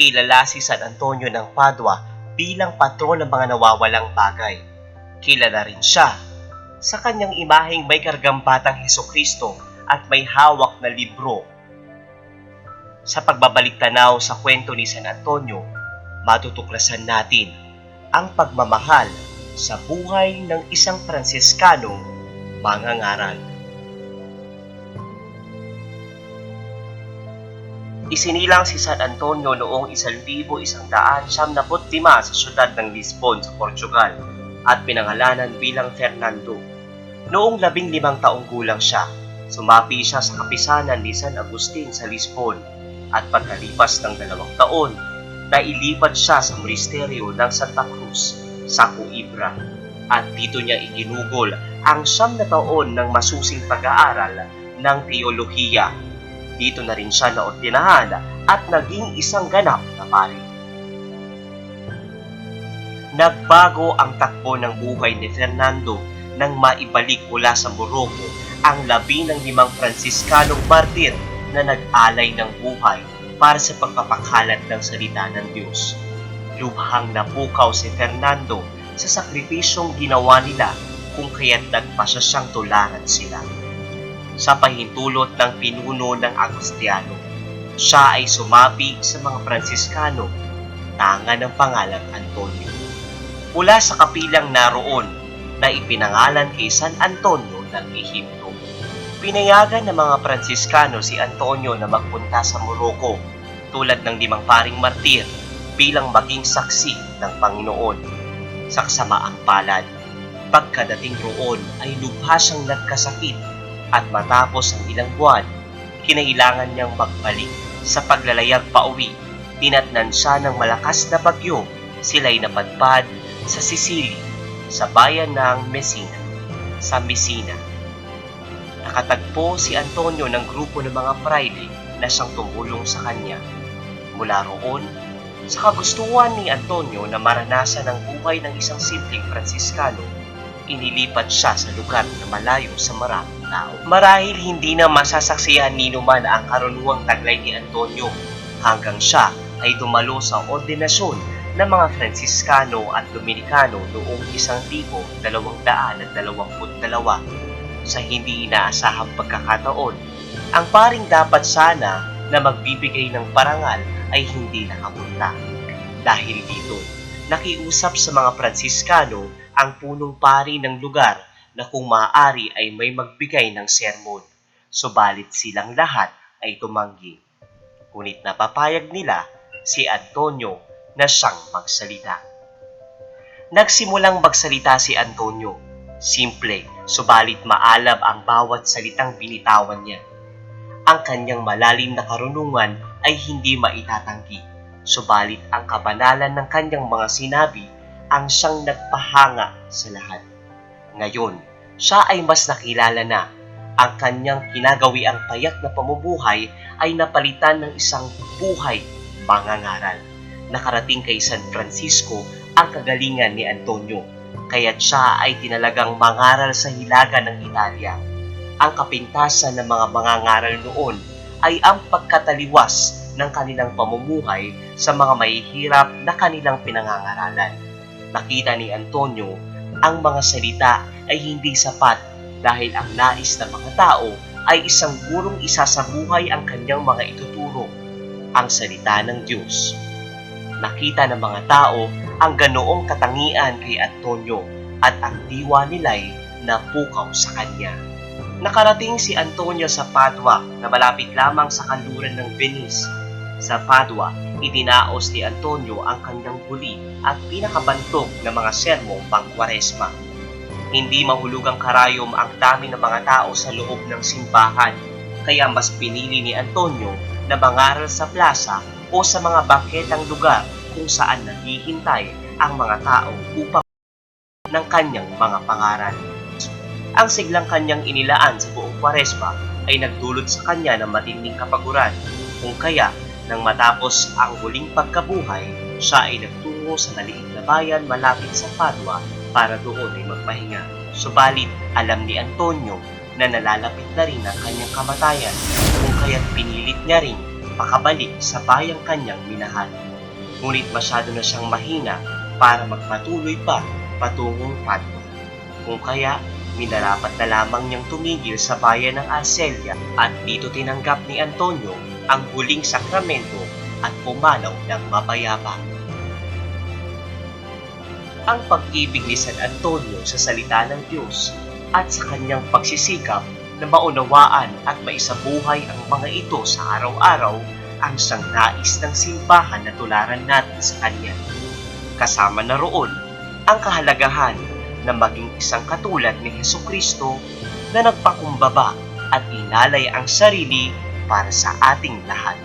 Kilala si San Antonio ng Padua bilang patron ng mga nawawalang bagay. Kilala rin siya sa kanyang imaheng may kargambatang Heso Kristo at may hawak na libro. Sa pagbabalik tanaw sa kwento ni San Antonio, matutuklasan natin ang pagmamahal sa buhay ng isang Pransiskanong mangangaral. Isinilang si San Antonio noong 1175 sa syudad ng Lisbon sa Portugal at pinangalanan bilang Fernando. Noong labing limang taong gulang siya, sumapi siya sa kapisanan ni San Agustin sa Lisbon at pagkalipas ng dalawang taon, nailipat siya sa monasteryo ng Santa Cruz sa Coimbra at dito niya iginugol ang siyam na taon ng masusing pag-aaral ng teolohiya. Dito na rin siya naordinahan at naging isang ganap na pari. Nagbago ang takbo ng buhay ni Fernando nang maibalik mula sa Morocco ang labi ng limang Fransiskanong martir na nag-alay ng buhay para sa pagpapakalat ng salita ng Diyos. Lubhang napukaw si Fernando sa sakripisyong ginawa nila kung kaya't nagpasya siyang tularan sila. Sa pahintulot ng pinuno ng Agustiano, siya ay sumapi sa mga Pransiskano, tanga ng pangalan Antonio. Mula sa kapilang naroon na ipinangalan kay San Antonio ng Ehipto. Pinayagan ng mga Pransiskano si Antonio na magpunta sa Morocco tulad ng limang paring martir bilang maging saksi ng Panginoon. Saksamaang palad, pagkadating roon ay lubha siyang nagkasakit at matapos ang ilang buwan, kinailangan niyang magbalik sa paglalayag pauwi. Tinatnan siya ng malakas na bagyo, sila'y napadpad sa Sicily, sa bayan ng Messina, sa Messina. Nakatagpo si Antonio ng grupo ng mga praide na siyang tumulong sa kanya. Mula roon, sa kagustuhan ni Antonio na maranasan ang buhay ng isang simpleng Fransiskano, inilipat siya sa lugar na malayo sa maraming tao. Marahil hindi na masasaksihan ni Numan ang karunungang taglay ni Antonio hanggang siya ay dumalo sa ordinasyon ng mga Fransiskano at Dominikano noong 1222 sa hindi inaasahang pagkakataon. Ang paring dapat sana na magbibigay ng parangal ay hindi nakapunta. Dahil dito, nakiusap sa mga Pransiskano ang punong pari ng lugar na kung maaari ay may magbigay ng sermon. Subalit silang lahat ay tumanggi. Ngunit napapayag nila si Antonio na siyang magsalita. Nagsimulang magsalita si Antonio. Simple, subalit maalab ang bawat salitang binitawan niya. Ang kanyang malalim na karunungan ay hindi maitatanggi. Subalit ang kabanalan ng kanyang mga sinabi ang siyang nagpahanga sa lahat. Ngayon, siya ay mas nakilala na. Ang kanyang kinagawi ang payak na pamumuhay ay napalitan ng isang buhay mangangaral. Nakarating kay San Francisco ang kagalingan ni Antonio, kaya't siya ay tinalagang mangaral sa hilaga ng Italia. Ang kapintasan ng mga mangangaral noon ay ang pagkataliwas ng kanilang pamumuhay sa mga mahihirap na kanilang pinangangaralan. Nakita ni Antonio ang mga salita ay hindi sapat dahil ang nais ng mga tao ay isang gurong isa sa buhay ang kanyang mga ituturo, ang salita ng Diyos. Nakita ng mga tao ang ganoong katangian kay Antonio at ang diwa nila'y napukaw sa kanya. Nakarating si Antonio sa Padua na malapit lamang sa kanluran ng Venice. Sa Padua, itinaos ni Antonio ang kanyang huli at pinakabantog na mga sermong pangkwaresma. Hindi mahulugang karayom ang dami ng mga tao sa loob ng simbahan, kaya mas pinili ni Antonio na mangaral sa plaza o sa mga bangketang lugar kung saan naghihintay ang mga tao upang ng kanyang mga pangaral. Ang siglang kanyang inilaan sa buong kwaresma ay nagdulot sa kanya ng matinding kapaguran kung kaya nang matapos ang huling pagkabuhay, siya ay nagtungo sa maliit na bayan malapit sa Padua para doon ay magpahinga. Subalit, alam ni Antonio na nalalapit na rin ang kanyang kamatayan kung kaya't pinilit niya rin makabalik sa bayang kanyang minahal. ngunit masyado na siyang mahina para magpatuloy pa patungong Patmo. Kung kaya, minarapat na lamang niyang tumigil sa bayan ng Arcelia at dito tinanggap ni Antonio ang huling sakramento at pumanaw ng mapayapa. Ang pag-ibig ni San Antonio sa salita ng Diyos at sa kanyang pagsisikap na maunawaan at maisabuhay ang mga ito sa araw-araw ang siyang nais ng simbahan na tularan natin sa kanya. Kasama na roon ang kahalagahan na maging isang katulad ni Heso Kristo na nagpakumbaba at inalay ang sarili para sa ating lahat.